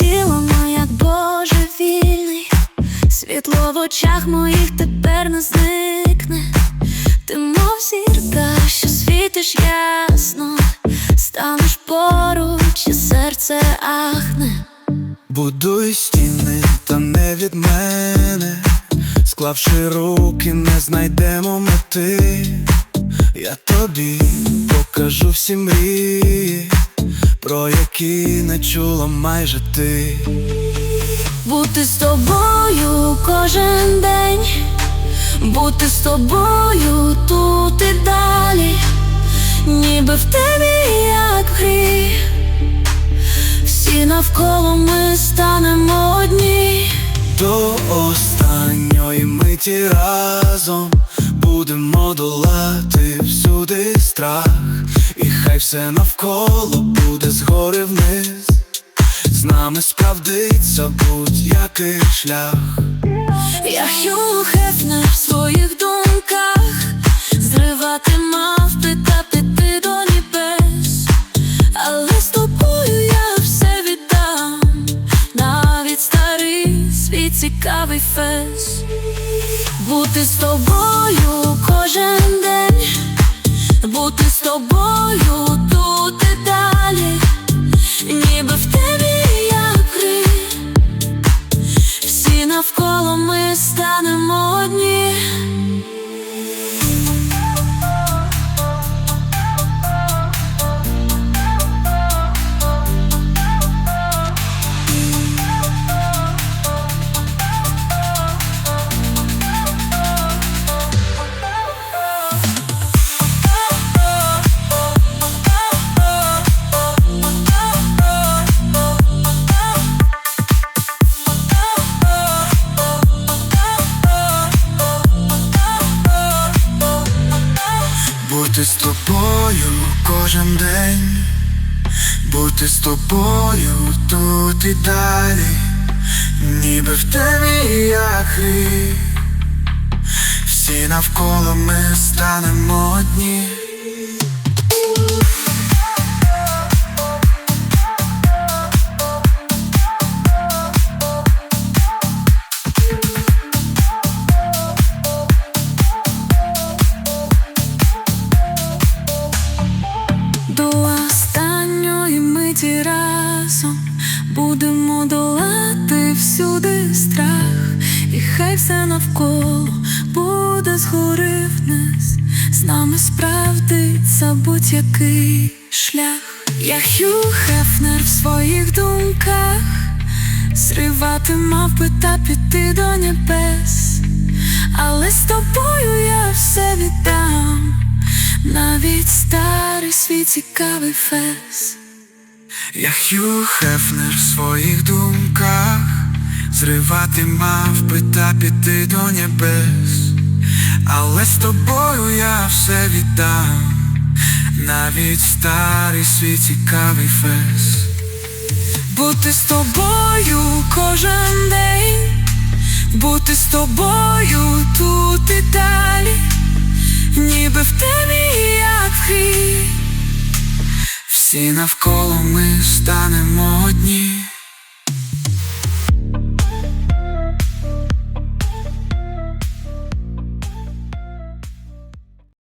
тілом, як божевільний, світло в очах моїх тепер не зникне. Ти мов зірка, що світиш ясно, станеш поруч, і серце ахне. Будуй стіни, та не від мене, склавши руки, не знайдемо мети. Я тобі покажу всі мрії, про які не чула майже ти. Бути з тобою кожен день, бути з тобою тут і далі, ніби в темі, як в грі. Всі навколо ми станемо одні. До останньої миті разом будемо долати всюди страх, хай все навколо буде згори вниз. З нами справдиться будь-який шлях. Я Хью в своїх думках, зривати мавпи та піти до небес, але з тобою я все віддам, навіть старий свій цікавий фес. Бути з тобою кожен день, бути з тобою Бути з тобою кожен день, бути з тобою тут і далі, ніби в темі як. Всі навколо ми станемо всюди страх, і хай все навколо буде згори вниз, з нами справдиться будь-який шлях. Я Хью Хефнер в своїх думках, зривати мавпи та піти до небес, але з тобою я все віддам. Навіть старий свій цікавий фес. Я Хью Хефнер в своїх думках, зривати мавпи та піти до небес, але з тобою я все віддам, навіть старий свій цікавий фес. Бути з тобою кожен день, бути з тобою тут і далі, ніби в темі, як грі. Всі навколо ми станемо одні.